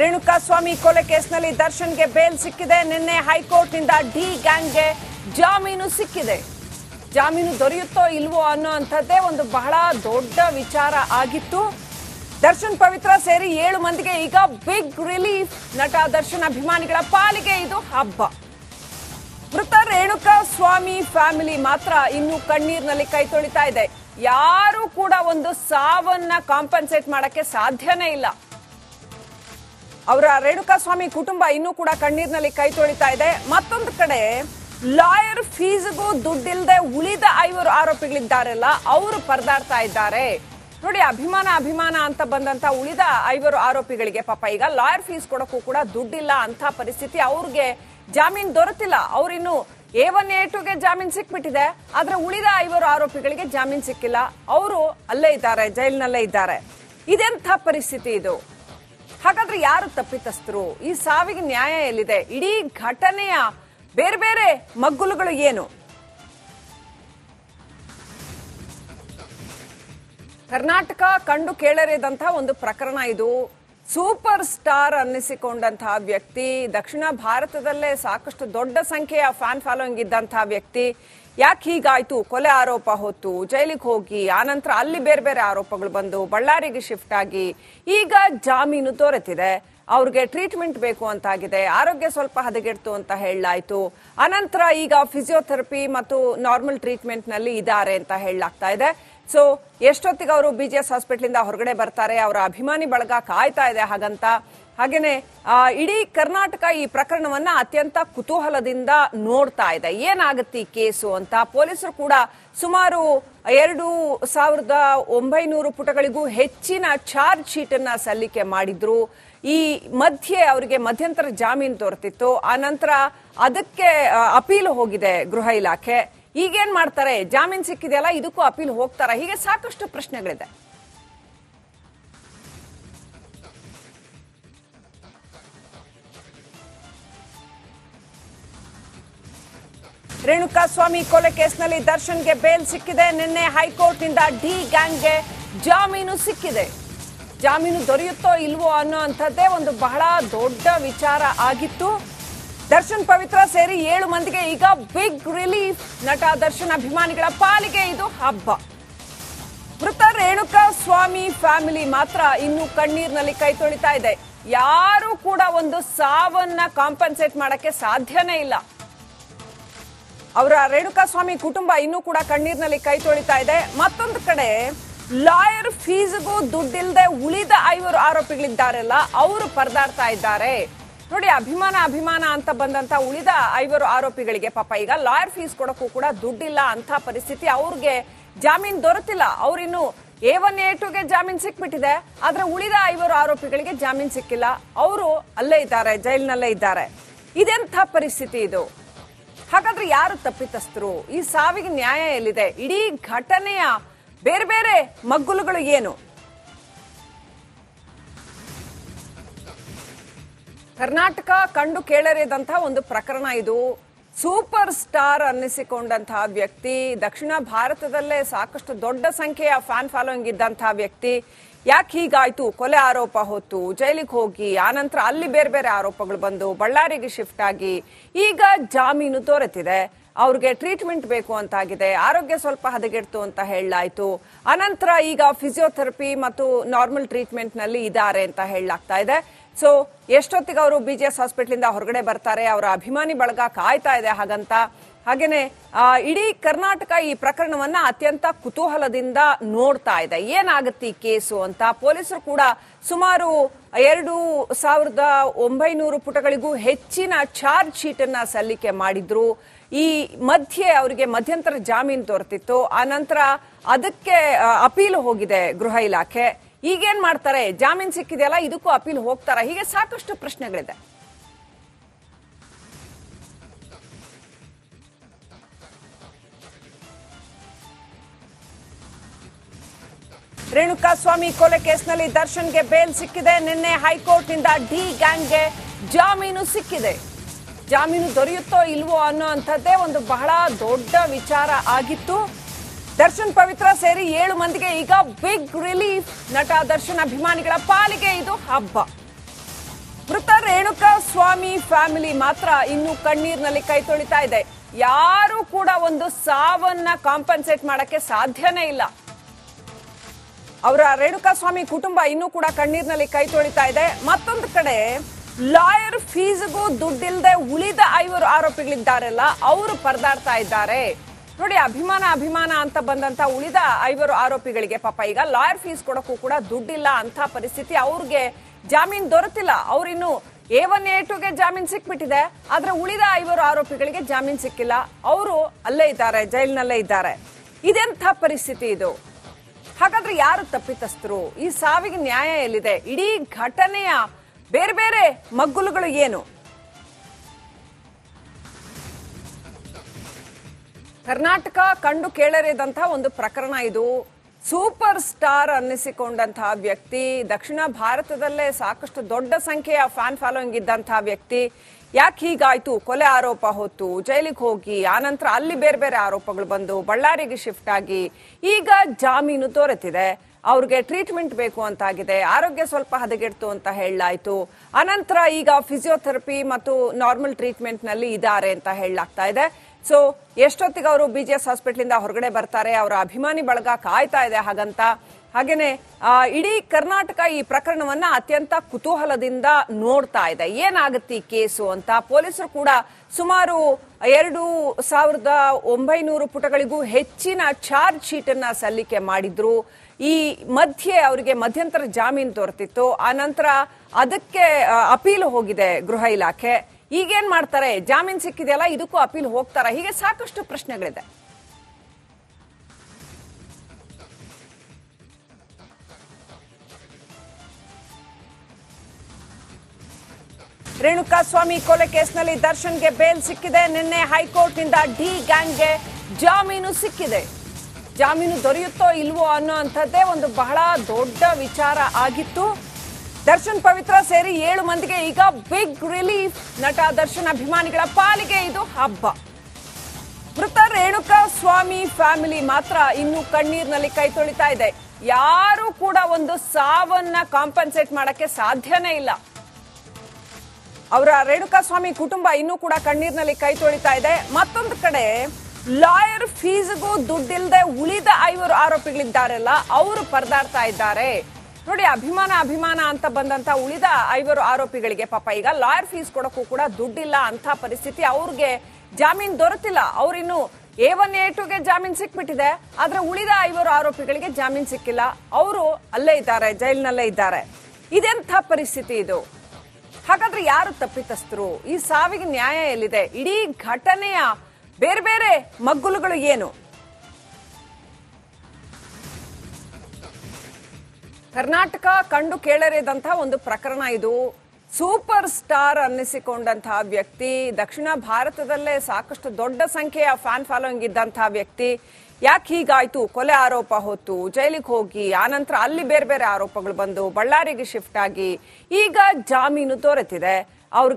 ರೇಣುಕಾಸ್ವಾಮಿ ಕೊಲೆ ಕೇಸ್ನಲ್ಲಿ ದರ್ಶನ್ಗೆ ಬೇಲ್ ಸಿಕ್ಕಿದೆ. ನಿನ್ನೆ ಹೈಕೋರ್ಟ್ನಿಂದ ಡಿ ಗ್ಯಾಂಗ್ಗೆ ಜಾಮೀನು ಸಿಕ್ಕಿದೆ. ಜಾಮೀನು ದೊರೆಯುತ್ತೋ ಇಲ್ವೋ ಅನ್ನೋ ಅಂಥದ್ದೇ ಒಂದು ಬಹಳ ದೊಡ್ಡ ವಿಚಾರ ಆಗಿತ್ತು. ದರ್ಶನ್ ಪವಿತ್ರ ಸೇರಿ ಏಳು ಮಂದಿಗೆ ಈಗ ಬಿಗ್ ರಿಲೀಫ್ ನಟ ದರ್ಶನ್ ಅಭಿಮಾನಿಗಳ ಪಾಲಿಗೆ ಇದು ಹಬ್ಬ. ಮೃತ ರೇಣುಕಾ ಸ್ವಾಮಿ ಫ್ಯಾಮಿಲಿ ಮಾತ್ರ ಇನ್ನು ಕಣ್ಣೀರಿನಲ್ಲಿ ಕೈ ತೊಳಿತಾ ಇದೆ. ಯಾರು ಕೂಡ ಒಂದು ಸಾವನ್ನ ಕಾಂಪನ್ಸೇಟ್ ಮಾಡಕ್ಕೆ ಸಾಧ್ಯನೇ ಇಲ್ಲ. ಅವರ ರೇಣುಕಾಸ್ವಾಮಿ ಕುಟುಂಬ ಇನ್ನೂ ಕೂಡ ಕಣ್ಣೀರಿನಲ್ಲಿ ಕೈ ತೊಳಿತಾ ಇದೆ. ಮತ್ತೊಂದು ಕಡೆ, ಲಾಯರ್ ಫೀಸ್ಗೂ ದುಡ್ಡಿಲ್ಲದೆ ಉಳಿದ ಐವರು ಆರೋಪಿಗಳಿದ್ದಾರಲ್ಲ, ಅವರು ಪರದಾಡ್ತಾ ಇದ್ದಾರೆ. ನೋಡಿ, ಅಭಿಮಾನ ಅಭಿಮಾನ ಅಂತ ಬಂದಂತ ಉಳಿದ ಐವರು ಆರೋಪಿಗಳಿಗೆ ಪಾಪ ಈಗ ಲಾಯರ್ ಫೀಸ್ ಕೊಡಕ್ಕೂ ಕೂಡ ದುಡ್ಡಿಲ್ಲ ಅಂತ ಪರಿಸ್ಥಿತಿ ಅವ್ರಿಗೆ ಜಾಮೀನ್ ದೊರೆತಿಲ್ಲ. ಅವ್ರಿನ್ನು ಎ ಒನ್, ಎ ಟುಗೆ ಜಾಮೀನ್ ಸಿಕ್ಬಿಟ್ಟಿದೆ, ಆದ್ರೆ ಉಳಿದ ಐವರು ಆರೋಪಿಗಳಿಗೆ ಜಾಮೀನ್ ಸಿಕ್ಕಿಲ್ಲ. ಅವರು ಅಲ್ಲೇ ಇದ್ದಾರೆ, ಜೈಲಿನಲ್ಲೇ ಇದ್ದಾರೆ. ಇದೆಂಥ ಪರಿಸ್ಥಿತಿ ಇದು? ಹಾಗಾದ್ರೆ ಯಾರು ತಪ್ಪಿತಸ್ಥರು? ಈ ಸಾವಿಗೆ ನ್ಯಾಯ ಎಲ್ಲಿದೆ? ಇಡೀ ಘಟನೆಯ ಬೇರೆ ಬೇರೆ ಮಗ್ಗುಲುಗಳು ಏನು? ಕರ್ನಾಟಕ ಕಂಡು ಕೇಳರಿದಂತಹ ಒಂದು ಪ್ರಕರಣ ಇದು. ಸೂಪರ್ ಸ್ಟಾರ್ ಅನ್ನಿಸಿಕೊಂಡಂತಹ ವ್ಯಕ್ತಿ, ದಕ್ಷಿಣ ಭಾರತದಲ್ಲೇ ಸಾಕಷ್ಟು ದೊಡ್ಡ ಸಂಖ್ಯೆಯ ಫ್ಯಾನ್ ಫಾಲೋಯಿಂಗ್ ಇದ್ದಂತಹ ವ್ಯಕ್ತಿ. ಯಾಕೆ ಹೀಗಾಯ್ತು? ಕೊಲೆ ಆರೋಪ ಹೊತ್ತು, ಜೈಲಿಗೆ ಹೋಗಿ, ಆನಂತರ ಅಲ್ಲಿ ಬೇರೆ ಬೇರೆ ಆರೋಪಗಳು ಬಂದು, ಬಳ್ಳಾರಿಗೆ ಶಿಫ್ಟ್ ಆಗಿ, ಈಗ ಜಾಮೀನು ದೊರೆತಿದೆ ಅವ್ರಿಗೆ ಟ್ರೀಟ್ಮೆಂಟ್ ಬೇಕು ಅಂತಾಗಿದೆ, ಆರೋಗ್ಯ ಸ್ವಲ್ಪ ಹದಗೆಡ್ತು ಅಂತ ಹೇಳಲಾಯ್ತು. ಅನಂತರ ಈಗ ಫಿಸಿಯೋಥೆರಪಿ ಮತ್ತು ನಾರ್ಮಲ್ ಟ್ರೀಟ್ಮೆಂಟ್ನಲ್ಲಿ ಇದ್ದಾರೆ ಅಂತ ಹೇಳಲಾಗ್ತಾ ಇದೆ. ಸೊ, ಎಷ್ಟೊತ್ತಿಗೆ ಅವರು ಬಿ ಜಿ ಎಸ್ ಹಾಸ್ಪಿಟ್ಲಿಂದ ಹೊರಗಡೆ ಬರ್ತಾರೆ, ಅವರ ಅಭಿಮಾನಿ ಬಳಗ ಕಾಯ್ತಾ ಇದೆ ಹಾಗಂತ. ಹಾಗೇನೆ ಇಡೀ ಕರ್ನಾಟಕ ಈ ಪ್ರಕರಣವನ್ನ ಅತ್ಯಂತ ಕುತೂಹಲದಿಂದ ನೋಡ್ತಾ ಇದೆ. ಏನಾಗುತ್ತೆ ಈ ಕೇಸು ಅಂತ? ಪೊಲೀಸರು ಕೂಡ ಸುಮಾರು ಎರಡು ಸಾವಿರದ ಒಂಬೈನೂರು ಪುಟಗಳಿಗೂ ಹೆಚ್ಚಿನ ಚಾರ್ಜ್ ಶೀಟ್ ಅನ್ನ ಸಲ್ಲಿಕೆ ಮಾಡಿದ್ರು. ಈ ಮಧ್ಯೆ ಅವರಿಗೆ ಮಧ್ಯಂತರ ಜಾಮೀನು ದೊರೆತಿತ್ತು ಆ ಅದಕ್ಕೆ ಅಪೀಲ್ ಹೋಗಿದೆ ಗೃಹ ಇಲಾಖೆ. ಈಗೇನ್ ಮಾಡ್ತಾರೆ? ಜಾಮೀನ್ ಸಿಕ್ಕಿದೆಯಲ್ಲ, ಇದಕ್ಕೂ ಅಪೀಲ್ ಹೋಗ್ತಾರ? ಹೀಗೆ ಸಾಕಷ್ಟು ಪ್ರಶ್ನೆಗಳಿದೆ. ರೇಣುಕಾ ಸ್ವಾಮಿ ಕೊಲೆ ಕೇಸ್ನಲ್ಲಿ ದರ್ಶನ್ಗೆ ಬೇಲ್ ಸಿಕ್ಕಿದೆ. ನಿನ್ನೆ ಹೈಕೋರ್ಟ್ನಿಂದ ಡಿ ಗ್ಯಾಂಗ್ಗೆ ಜಾಮೀನು ಸಿಕ್ಕಿದೆ. ಜಾಮೀನು ದೊರೆಯುತ್ತೋ ಇಲ್ವೋ ಅನ್ನೋ ಅಂಥದ್ದೇ ಒಂದು ಬಹಳ ದೊಡ್ಡ ವಿಚಾರ ಆಗಿತ್ತು. ದರ್ಶನ್ ಪವಿತ್ರ ಸೇರಿ ಏಳು ಮಂದಿಗೆ ಈಗ ಬಿಗ್ ರಿಲೀಫ್ ನಟ ದರ್ಶನ್ ಅಭಿಮಾನಿಗಳ ಪಾಲಿಗೆ ಇದು ಹಬ್ಬ. ಮೃತ ರೇಣುಕಾ ಸ್ವಾಮಿ ಫ್ಯಾಮಿಲಿ ಮಾತ್ರ ಇನ್ನು ಕಣ್ಣೀರಿನಲ್ಲಿ ಕೈ ತೊಳಿತಾ ಇದೆ. ಯಾರು ಕೂಡ ಒಂದು ಸಾವನ್ನ ಕಾಂಪನ್ಸೇಟ್ ಮಾಡಕ್ಕೆ ಸಾಧ್ಯನೇ ಇಲ್ಲ. ಅವರ ರೇಣುಕಾ ಸ್ವಾಮಿ ಕುಟುಂಬ ಇನ್ನೂ ಕೂಡ ಕಣ್ಣೀರಿನಲ್ಲಿ ಕೈ ತೊಳಿತಾ ಇದೆ. ಮತ್ತೊಂದು ಕಡೆ, ಲಾಯರ್ ಫೀಸ್ಗೂ ದುಡ್ಡಿಲ್ಲದೆ ಉಳಿದ ಐವರು ಆರೋಪಿಗಳಿದ್ದಾರೆಲ್ಲ, ಅವರು ಪರದಾಡ್ತಾ ಇದ್ದಾರೆ. ನೋಡಿ, ಅಭಿಮಾನ ಅಭಿಮಾನ ಅಂತ ಬಂದಂತ ಉಳಿದ ಐವರು ಆರೋಪಿಗಳಿಗೆ ಪಾಪ ಈಗ ಲಾಯರ್ ಫೀಸ್ ಕೊಡಕ್ಕೂ ಕೂಡ ದುಡ್ಡಿಲ್ಲ ಅಂತ ಪರಿಸ್ಥಿತಿ. ಅವ್ರಿಗೆ ಜಾಮೀನ್ ದೊರೆತಿಲ್ಲ. ಅವ್ರಿನ್ನು ಎ ಒನ್ ಎ ಟುಗೆ ಜಾಮೀನ್ ಸಿಕ್ಬಿಟ್ಟಿದೆ. ಆದ್ರೆ ಉಳಿದ ಐವರು ಆರೋಪಿಗಳಿಗೆ ಜಾಮೀನ್ ಸಿಕ್ಕಿಲ್ಲ. ಅವರು ಅಲ್ಲೇ ಇದ್ದಾರೆ, ಜೈಲಿನಲ್ಲೇ ಇದ್ದಾರೆ. ಇದೆಂಥ ಪರಿಸ್ಥಿತಿ ಇದು? ಹಾಗಾದ್ರೆ ಯಾರು ತಪ್ಪಿತಸ್ಥರು? ಈ ಸಾವಿಗೆ ನ್ಯಾಯ ಎಲ್ಲಿದೆ? ಇಡೀ ಘಟನೆಯ ಬೇರೆ ಬೇರೆ ಮಗ್ಗುಲುಗಳು ಏನು? ಕರ್ನಾಟಕ ಕಂಡು ಕೇಳರಿದಂತಹ ಒಂದು ಪ್ರಕರಣ ಇದು. ಸೂಪರ್ ಸ್ಟಾರ್ ಅನ್ನಿಸಿಕೊಂಡಂತಹ ವ್ಯಕ್ತಿ, ದಕ್ಷಿಣ ಭಾರತದಲ್ಲೇ ಸಾಕಷ್ಟು ದೊಡ್ಡ ಸಂಖ್ಯೆಯ ಫ್ಯಾನ್ ಫಾಲೋಯಿಂಗ್ ಇದ್ದಂತಹ ವ್ಯಕ್ತಿ. ಯಾಕೆ ಹೀಗಾಯ್ತು? ಕೊಲೆ ಆರೋಪ ಹೊತ್ತು, ಜೈಲಿಗೆ ಹೋಗಿ, ಆನಂತರ ಅಲ್ಲಿ ಬೇರೆ ಬೇರೆ ಆರೋಪಗಳು ಬಂದು ಬಳ್ಳಾರಿಗೆ ಶಿಫ್ಟ್ ಆಗಿ ಈಗ ಜಾಮೀನು ದೊರೆತಿದೆ ಅವ್ರಿಗೆ ಟ್ರೀಟ್ಮೆಂಟ್ ಬೇಕು ಅಂತಾಗಿದೆ. ಆರೋಗ್ಯ ಸ್ವಲ್ಪ ಹದಗೆಡ್ತು ಅಂತ ಹೇಳಲಾಯ್ತು. ಅನಂತರ ಈಗ ಫಿಸಿಯೋಥೆರಪಿ ಮತ್ತು ನಾರ್ಮಲ್ ಟ್ರೀಟ್ಮೆಂಟ್ನಲ್ಲಿ ಇದ್ದಾರೆ ಅಂತ ಹೇಳಲಾಗ್ತಾ ಇದೆ. ಸೊ ಎಷ್ಟೊತ್ತಿಗೆ ಅವರು ಬಿ ಜಿ ಎಸ್ ಹಾಸ್ಪಿಟ್ಲಿಂದ ಹೊರಗಡೆ ಬರ್ತಾರೆ, ಅವರ ಅಭಿಮಾನಿ ಬಳಗ ಕಾಯ್ತಾ ಇದೆ ಹಾಗಂತ. ಹಾಗೇನೆ ಇಡೀ ಕರ್ನಾಟಕ ಈ ಪ್ರಕರಣವನ್ನ ಅತ್ಯಂತ ಕುತೂಹಲದಿಂದ ನೋಡ್ತಾ ಇದೆ. ಏನಾಗುತ್ತೆ ಈ ಕೇಸು ಅಂತ? ಪೊಲೀಸರು ಕೂಡ ಸುಮಾರು ಎರಡು ಸಾವಿರದ ಒಂಬೈನೂರು ಪುಟಗಳಿಗೂ ಹೆಚ್ಚಿನ ಚಾರ್ಜ್ ಶೀಟ್ ಅನ್ನ ಸಲ್ಲಿಕೆ ಮಾಡಿದ್ರು. ಈ ಮಧ್ಯೆ ಅವರಿಗೆ ಮಧ್ಯಂತರ ಜಾಮೀನು ದೊರೆತಿತ್ತು ಆ ಅದಕ್ಕೆ ಅಪೀಲ್ ಹೋಗಿದೆ ಗೃಹ ಇಲಾಖೆ. ಈಗೇನ್ ಮಾಡ್ತಾರೆ? ಜಾಮೀನ್ ಸಿಕ್ಕಿದೆಯಲ್ಲ, ಇದಕ್ಕೂ ಅಪೀಲ್ ಹೋಗ್ತಾರ? ಹೀಗೆ ಸಾಕಷ್ಟು ಪ್ರಶ್ನೆಗಳಿದೆ. ರೇಣುಕಾ ಸ್ವಾಮಿ ಕೊಲೆ ಕೇಸ್ನಲ್ಲಿ ದರ್ಶನ್ಗೆ ಬೇಲ್ ಸಿಕ್ಕಿದೆ. ನಿನ್ನೆ ಹೈಕೋರ್ಟ್ನಿಂದ ಡಿ ಗ್ಯಾಂಗ್ಗೆ ಜಾಮೀನು ಸಿಕ್ಕಿದೆ. ಜಾಮೀನು ದೊರೆಯುತ್ತೋ ಇಲ್ವೋ ಅನ್ನೋ ಅಂಥದ್ದೇ ಒಂದು ಬಹಳ ದೊಡ್ಡ ವಿಚಾರ ಆಗಿತ್ತು. ದರ್ಶನ್ ಪವಿತ್ರ ಸೇರಿ ಏಳು ಮಂದಿಗೆ ಈಗ ಬಿಗ್ ರಿಲೀಫ್ ನಟ ದರ್ಶನ್ ಅಭಿಮಾನಿಗಳ ಪಾಲಿಗೆ ಇದು ಹಬ್ಬ. ಸ್ವಾಮಿ ಫ್ಯಾಮಿಲಿ ಮಾತ್ರ ಇನ್ನು ಕಣ್ಣೀರಿನಲ್ಲಿ ಕೈ ತೊಳಿತಾ ಇದೆ. ಯಾರು ಕೂಡ ಒಂದು ಸಾವನ್ನ ಕಾಂಪನ್ಸೇಟ್ ಮಾಡಕ್ಕೆ ಸಾಧ್ಯನೇ ಇಲ್ಲ. ಅವರ ರೇಣುಕಾಸ್ವಾಮಿ ಕುಟುಂಬ ಇನ್ನೂ ಕೂಡ ಕಣ್ಣೀರಿನಲ್ಲಿ ಕೈ ತೊಳಿತಾ ಇದೆ. ಮತ್ತೊಂದು ಕಡೆ, ಲಾಯರ್ ಫೀಸ್ಗೂ ದುಡ್ಡಿಲ್ಲದೆ ಉಳಿದ ಐವರು ಆರೋಪಿಗಳಿದ್ದಾರಲ್ಲ, ಅವರು ಪರದಾಡ್ತಾ ಇದ್ದಾರೆ. ನೋಡಿ, ಅಭಿಮಾನ ಅಭಿಮಾನ ಅಂತ ಬಂದಂತ ಉಳಿದ ಐವರು ಆರೋಪಿಗಳಿಗೆ ಪಾಪ ಈಗ ಲಾಯರ್ ಫೀಸ್ ಕೊಡಕ್ಕೂ ಕೂಡ ದುಡ್ಡಿಲ್ಲ ಅಂತ ಪರಿಸ್ಥಿತಿ. ಅವ್ರಿಗೆ ಜಾಮೀನ್ ದೊರೆತಿಲ್ಲ ಅವ್ರಿನ್ನು ಎ ಒನ್, ಎ ಟುಗೆ ಜಾಮೀನ್ ಸಿಕ್ಬಿಟ್ಟಿದೆ. ಆದ್ರೆ ಉಳಿದ ಐವರು ಆರೋಪಿಗಳಿಗೆ ಜಾಮೀನ್ ಸಿಕ್ಕಿಲ್ಲ. ಅವರು ಅಲ್ಲೇ ಇದ್ದಾರೆ, ಜೈಲಿನಲ್ಲೇ ಇದ್ದಾರೆ. ಇದೆಂಥ ಪರಿಸ್ಥಿತಿ ಇದು? ಹಾಗಾದ್ರೆ ಯಾರು ತಪ್ಪಿತಸ್ಥರು? ಈ ಸಾವಿಗೆ ನ್ಯಾಯ ಎಲ್ಲಿದೆ? ಇಡೀ ಘಟನೆಯ ಬೇರೆ ಬೇರೆ ಮಗ್ಗುಲುಗಳು ಏನು? ಕರ್ನಾಟಕ ಕಂಡು ಕೇಳರಿದಂತಹ ಒಂದು ಪ್ರಕರಣ ಇದು. ಸೂಪರ್ ಸ್ಟಾರ್ ಅನ್ನಿಸಿಕೊಂಡಂತಹ ವ್ಯಕ್ತಿ, ದಕ್ಷಿಣ ಭಾರತದಲ್ಲೇ ಸಾಕಷ್ಟು ದೊಡ್ಡ ಸಂಖ್ಯೆಯ ಫ್ಯಾನ್ ಫಾಲೋಯಿಂಗ್ ಇದ್ದಂತಹ ವ್ಯಕ್ತಿ. ಯಾಕೆ ಹೀಗಾಯ್ತು? ಕೊಲೆ ಆರೋಪ ಹೊತ್ತು, ಜೈಲಿಗೆ ಹೋಗಿ, ಆನಂತರ ಅಲ್ಲಿ ಬೇರೆ ಬೇರೆ ಆರೋಪಗಳು ಬಂದು, ಬಳ್ಳಾರಿಗೆ ಶಿಫ್ಟ್ ಆಗಿ, ಈಗ ಜಾಮೀನು ತೋರೆತಿದೆ. ಅವ್ರಿಗೆ ಟ್ರೀಟ್ಮೆಂಟ್ ಬೇಕು ಅಂತಾಗಿದೆ. ಆರೋಗ್ಯ ಸ್ವಲ್ಪ ಹದಗೆಡ್ತು ಅಂತ ಹೇಳಲಾಯ್ತು. ಅನಂತರ ಈಗ ಫಿಸಿಯೋಥೆರಪಿ ಮತ್ತು ನಾರ್ಮಲ್ ಟ್ರೀಟ್ಮೆಂಟ್ನಲ್ಲಿ ಇದ್ದಾರೆ ಅಂತ ಹೇಳಲಾಗ್ತಾ ಇದೆ. ಸೊ ಎಷ್ಟೊತ್ತಿಗೆ ಅವರು ಬಿ ಜಿ ಎಸ್ ಹಾಸ್ಪಿಟ್ಲಿಂದ ಹೊರಗಡೆ ಬರ್ತಾರೆ, ಅವರ ಅಭಿಮಾನಿ ಬಳಗ ಕಾಯ್ತಾ ಇದೆ ಹಾಗಂತ. ಹಾಗೇನೆ ಇಡೀ ಕರ್ನಾಟಕ ಈ ಪ್ರಕರಣವನ್ನ ಅತ್ಯಂತ ಕುತೂಹಲದಿಂದ ನೋಡ್ತಾ ಇದೆ. ಏನಾಗುತ್ತೆ ಈ ಕೇಸು ಅಂತ? ಪೊಲೀಸರು ಕೂಡ ಸುಮಾರು ಎರಡು ಸಾವಿರದ ಒಂಬೈನೂರು ಪುಟಗಳಿಗೂ ಹೆಚ್ಚಿನ ಚಾರ್ಜ್ ಶೀಟ್ ಅನ್ನ ಸಲ್ಲಿಕೆ ಮಾಡಿದ್ರು. ಈ ಮಧ್ಯೆ ಅವರಿಗೆ ಮಧ್ಯಂತರ ಜಾಮೀನು ದೊರೆತಿತ್ತು. ಆ ಅದಕ್ಕೆ ಅಪೀಲ್ ಹೋಗಿದೆ ಗೃಹ ಇಲಾಖೆ. ಈಗೇನ್ ಮಾಡ್ತಾರೆ? ಜಾಮೀನ್ ಸಿಕ್ಕಿದೆಯಲ್ಲ, ಇದಕ್ಕೂ ಅಪೀಲ್ ಹೋಗ್ತಾರ? ಹೀಗೆ ಸಾಕಷ್ಟು ಪ್ರಶ್ನೆಗಳಿದೆ. ರೇಣುಕಾಸ್ವಾಮಿ ಕೊಲೆ ಕೇಸ್ನಲ್ಲಿ ದರ್ಶನ್ಗೆ ಬೇಲ್ ಸಿಕ್ಕಿದೆ. ನಿನ್ನೆ ಹೈಕೋರ್ಟ್ನಿಂದ ಡಿ ಗ್ಯಾಂಗ್ಗೆ ಜಾಮೀನು ಸಿಕ್ಕಿದೆ. ಜಾಮೀನು ದೊರೆಯುತ್ತೋ ಇಲ್ವೋ ಅನ್ನೋ ಅಂಥದ್ದೇ ಒಂದು ಬಹಳ ದೊಡ್ಡ ವಿಚಾರ ಆಗಿತ್ತು. ದರ್ಶನ್ ಪವಿತ್ರ ಸೇರಿ ಏಳು ಮಂದಿಗೆ ಈಗ ಬಿಗ್ ರಿಲೀಫ್ ನಟ ದರ್ಶನ್ ಅಭಿಮಾನಿಗಳ ಪಾಲಿಗೆ ಇದು ಹಬ್ಬ. ಮೃತ ರೇಣುಕಾ ಸ್ವಾಮಿ ಫ್ಯಾಮಿಲಿ ಮಾತ್ರ ಇನ್ನು ಕಣ್ಣೀರಿನಲ್ಲಿ ಕೈ ತೊಳಿತಾ ಇದೆ. ಯಾರು ಕೂಡ ಒಂದು ಸಾವನ್ನ ಕಾಂಪನ್ಸೇಟ್ ಮಾಡಕ್ಕೆ ಸಾಧ್ಯನೇ ಇಲ್ಲ. ಅವರ ರೇಣುಕಾಸ್ವಾಮಿ ಕುಟುಂಬ ಇನ್ನೂ ಕೂಡ ಕಣ್ಣೀರಿನಲ್ಲಿ ಕೈ ತೊಳಿತಾ ಇದೆ. ಮತ್ತೊಂದು ಕಡೆ, ಲಾಯರ್ ಫೀಸ್ಗೂ ದುಡ್ಡಿಲ್ಲದೆ ಉಳಿದ ಐವರು ಆರೋಪಿಗಳಿದ್ದಾರಲ್ಲ, ಅವರು ಪರದಾಡ್ತಾ ಇದ್ದಾರೆ. ನೋಡಿ, ಅಭಿಮಾನ ಅಭಿಮಾನ ಅಂತ ಬಂದಂತ ಉಳಿದ ಐವರು ಆರೋಪಿಗಳಿಗೆ ಪಾಪ ಈಗ ಲಾಯರ್ ಫೀಸ್ ಕೊಡಕ್ಕೂ ಕೂಡ ದುಡ್ಡಿಲ್ಲ ಅಂತ ಪರಿಸ್ಥಿತಿ. ಅವ್ರಿಗೆ ಜಾಮೀನ್ ದೊರೆತಿಲ್ಲ. ಅವ್ರಿನ್ನು ಎ ಒನ್, ಎ ಟುಗೆ ಜಾಮೀನ್ ಸಿಕ್ಬಿಟ್ಟಿದೆ. ಆದ್ರೆ ಉಳಿದ ಐವರು ಆರೋಪಿಗಳಿಗೆ ಜಾಮೀನ್ ಸಿಕ್ಕಿಲ್ಲ. ಅವರು ಅಲ್ಲೇ ಇದ್ದಾರೆ, ಜೈಲಿನಲ್ಲೇ ಇದ್ದಾರೆ. ಇದೆಂಥ ಪರಿಸ್ಥಿತಿ ಇದು? ಹಾಗಾದ್ರೆ ಯಾರು ತಪ್ಪಿತಸ್ಥರು? ಈ ಸಾವಿಗೆ ನ್ಯಾಯ ಎಲ್ಲಿದೆ? ಇಡೀ ಘಟನೆಯ ಬೇರೆ ಬೇರೆ ಮಗ್ಗುಲುಗಳು ಏನು? ಕರ್ನಾಟಕ ಕಂಡು ಕೇಳರಿದಂತಹ ಒಂದು ಪ್ರಕರಣ ಇದು. ಸೂಪರ್ ಸ್ಟಾರ್ ಅನ್ನಿಸಿಕೊಂಡಂತಹ ವ್ಯಕ್ತಿ, ದಕ್ಷಿಣ ಭಾರತದಲ್ಲೇ ಸಾಕಷ್ಟು ದೊಡ್ಡ ಸಂಖ್ಯೆಯ ಫ್ಯಾನ್ ಫಾಲೋಯಿಂಗ್ ಇದ್ದಂತಹ ವ್ಯಕ್ತಿ. ಯಾಕೆ ಹೀಗಾಯ್ತು? ಕೊಲೆ ಆರೋಪ ಹೊತ್ತು, ಜೈಲಿಗೆ ಹೋಗಿ, ಆನಂತರ ಅಲ್ಲಿ ಬೇರೆ ಬೇರೆ ಆರೋಪಗಳು ಬಂದು, ಬಳ್ಳಾರಿಗೆ ಶಿಫ್ಟ್ ಆಗಿ, ಈಗ ಜಾಮೀನು ದೊರೆತಿದೆ. ಅವ್ರಿಗೆ